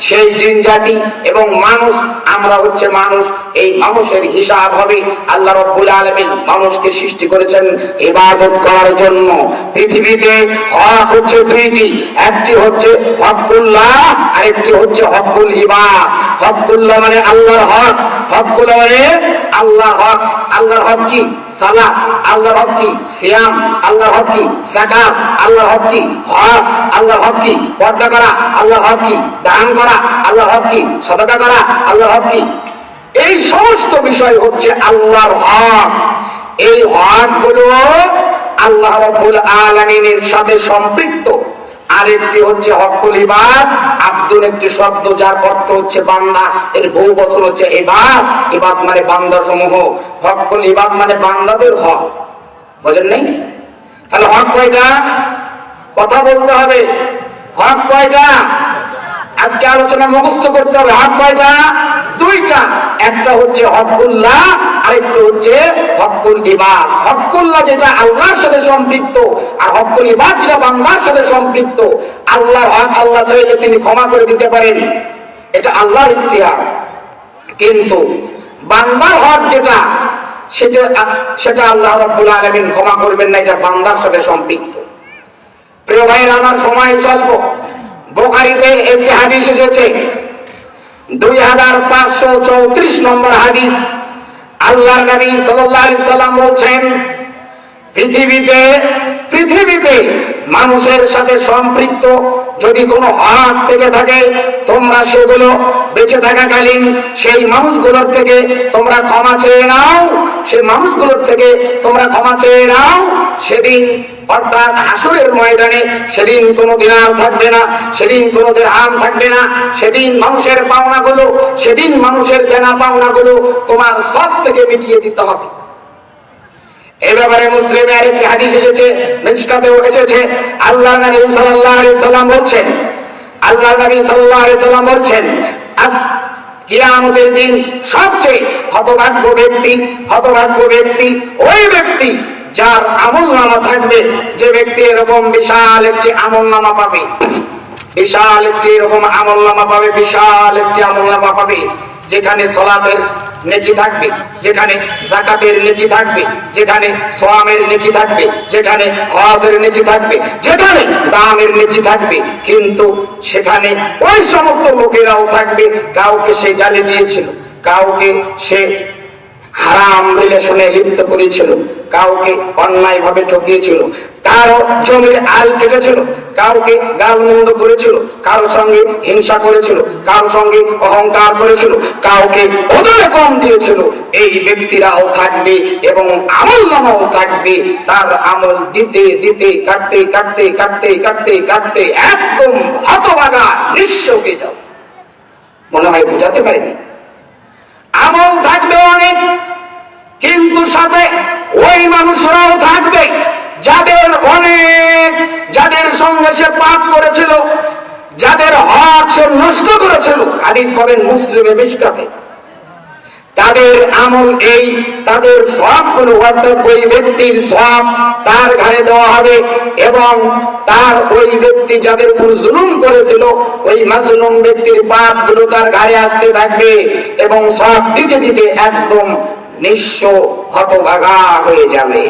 সেই জিন জাতি এবং মানুষ, আমরা হচ্ছে মানুষ। এই মানুষের হিসাব হবে আল্লাহ রব্বুল আলমিন মানুষকে সৃষ্টি করেছেন ইবাদত করার জন্য। পৃথিবীতে হক হচ্ছে দুইটি, একটি হচ্ছে হকুল্লাহ আর একটি হচ্ছে হকুল ইবা হকুল্লাহ মানে আল্লাহর হক, হকুল্লাহ মানে আল্লাহর হক আল্লাহর হক কি? সালাত, আল্লাহর হক কি? সিয়াম, আল্লাহর হক কি? যাকাত, আল্লাহর হক কি? হজ, আল্লাহর হক কি? পর্দা করা, আল্লাহর হক কি? দান করা, আল্লাহর হক কি? সদকা করা, আল্লাহর হক কি? এই সমস্ত বিষয় হচ্ছে আল্লাহর হক। এই হকগুলো আল্লাহ রাব্বুল আলামিনের সাথে সম্পৃক্ত। আরেকটি হচ্ছে হকুল আব্দুল একটি শব্দ যার অর্থ হচ্ছে বান্দা, এর বহু বছর হচ্ছে এবাদ ইবাদ মানে বান্দা সমূহ হকুল ইবাদ মানে বান্দাদের হক। বোঝেন নেই? তাহলে হক কয়টা? কথা বলতে হবে। হক কয়টা? আজকে আলোচনা মুখস্থ করতে হবে। হক কয়টা? দুইটা। একটা হচ্ছে হকুল্লাহ আরেকটা হচ্ছে তিনি ক্ষমা করে দিতে পারেন। এটা ইতিহাস কিন্তু বান্দার হক যেটা, সেটা সেটা আল্লাহ রাব্বুল আলামিন ক্ষমা করবেন না, এটা বান্দার সাথে সম্পৃক্ত। প্রিয় ভাইয়ের সময় স্বল্প। বোখারিতে একটি হাদিস এসেছে। দুই হাজার পাঁচশো চৌত্রিশ নম্বর হাদিস। আল্লাহ নবী সাল্লাম বলছেন, পৃথিবীতে পৃথিবীতে মানুষের সাথে সম্পৃক্ত যদি কোনো হাত থেকে থাকে, তোমরা সেগুলো বেঁচে থাকাকালীন সেই মানুষগুলোর থেকে তোমরা ক্ষমা চেয়ে নাও, সেই মানুষগুলোর থেকে তোমরা ক্ষমা চেয়ে নাও। সেদিন, অর্থাৎ হাসুরের ময়দানে, সেদিন কোনো দিনার থাকবে না, সেদিন কোনো আম থাকবে না, সেদিন মানুষের পাওনাগুলো, সেদিন মানুষের দেনা পাওনাগুলো তোমার সব থেকে মিটিয়ে দিতে হবে। এই ব্যাপারে মুসলিমে আরেকটি হাদিস এসেছে এসেছে। আল্লাহ নবী সাল্লাল্লাহু আলাইহি সাল্লাম বলছেন আল্লাহ নবী সাল্লাল্লাহু আলাইহি সাল্লাম বলছেন কিয়ামতের দিন সবচেয়ে হতভাগ্য ব্যক্তি হতভাগ্য ব্যক্তি ওই ব্যক্তি যার আমল নামা থাকবে যে ব্যক্তি এরকম বিশাল একটি আমল নামা পাবে। বিশাল একটি এরকম আমল নামা পাবে, বিশাল একটি আমল নামা পাবে, যেখানে সলাতের নেকি থাকবে, যেখানে জাকাতের নেকি থাকবে, যেখানে সোয়ামের নেকি থাকবে, যেখানে হজের নেকি থাকবে, যেখানে দামের নেকি থাকবে। কিন্তু সেখানে ওই সমস্ত লোকেরাও থাকবে, কাউকে সে গালি দিয়েছিল, কাউকে সে হারাম রিলেশনে লিপ্ত করেছিল, কাউকে অন্যায় ভাবে ঠকিয়েছিল, কারও জমির আল কেটেছিল, কাউকে গালমন্দ করেছিল, কারও সঙ্গে হিংসা করেছিল, কারও সঙ্গে অহংকার করেছিল, কাউকে ওজনে কম দিয়েছিল। এই ব্যক্তিরাও থাকবে এবং আমল নামাও থাকবে। তার আমল দিতে দিতে, কাটতে কাটতে কাটতে কাটতে কাটতে একদম হতবাগা নিঃস্ব হয়ে যাও মনে হয় বোঝাতে পারিনি আমল থাকবে অনেক কিন্তু সাথে ওই মানুষরাও থাকবে। যাদের অনেক যাদের সঙ্গে সে পাপ করেছিল, যাদের হক সে নষ্ট করেছিল হাদিস বলেন মুসলিমে মিশকাতে। তাদের আমল এই, তাদের সবগুলো অর্থাৎ ওই ব্যক্তির সব, তার ঘাড়ে দেওয়া হবে এবং তার ওই ব্যক্তি যাদের উপর জুলুম করেছিল, ওই মাজলুম ব্যক্তির পাপগুলো তার ঘাড়ে আসতে থাকবে এবং সব দিতে দিতে একদম নিঃস্ব হতভাগা হয়ে যাবে।